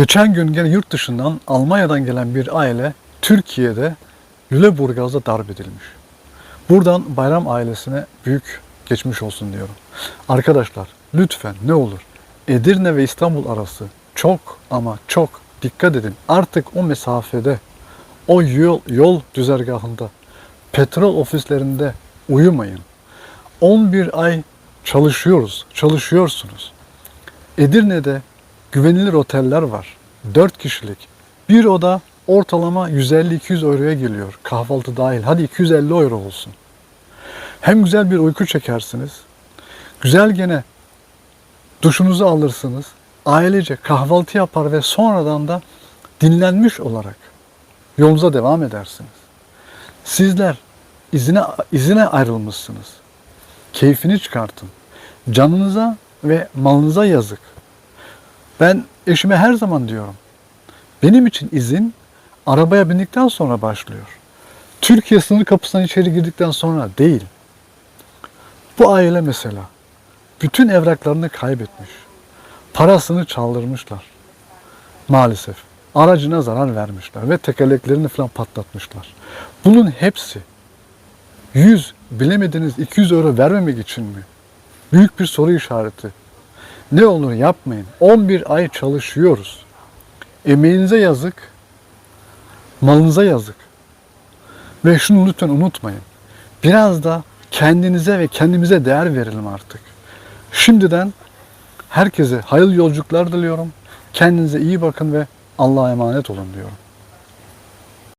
Geçen gün gene yurt dışından Almanya'dan gelen bir aile Türkiye'de Lüleburgaz'da darp edilmiş. Buradan Bayram ailesine büyük geçmiş olsun diyorum. Arkadaşlar lütfen ne olur Edirne ve İstanbul arası çok ama çok dikkat edin. Artık o mesafede o yol, yol düzergahında petrol ofislerinde uyumayın. 11 ay çalışıyoruz, çalışıyorsunuz. Edirne'de güvenilir oteller var. 4 kişilik. Bir oda ortalama 150-200 euroya geliyor. Kahvaltı dahil. Hadi 250 euro olsun. Hem güzel bir uyku çekersiniz. Güzel gene duşunuzu alırsınız. Ailece kahvaltı yapar ve sonradan da dinlenmiş olarak yolunuza devam edersiniz. Sizler izine, izine ayrılmışsınız. Keyfini çıkartın. Canınıza ve malınıza yazık. Ben eşime her zaman diyorum. Benim için izin arabaya bindikten sonra başlıyor. Türkiye sınır kapısından içeri girdikten sonra değil. Bu aile mesela bütün evraklarını kaybetmiş. Parasını çaldırmışlar. Maalesef. Aracına zarar vermişler ve tekerleklerini falan patlatmışlar. Bunun hepsi 100 bilemediniz 200 euro vermemek için mi? Büyük bir soru işareti. Ne olur yapmayın. 11 ay çalışıyoruz. Emeğinize yazık, malınıza yazık. Ve şunu lütfen unutmayın. Biraz da kendinize ve kendimize değer verelim artık. Şimdiden herkese hayırlı yolculuklar diliyorum. Kendinize iyi bakın ve Allah'a emanet olun diyorum.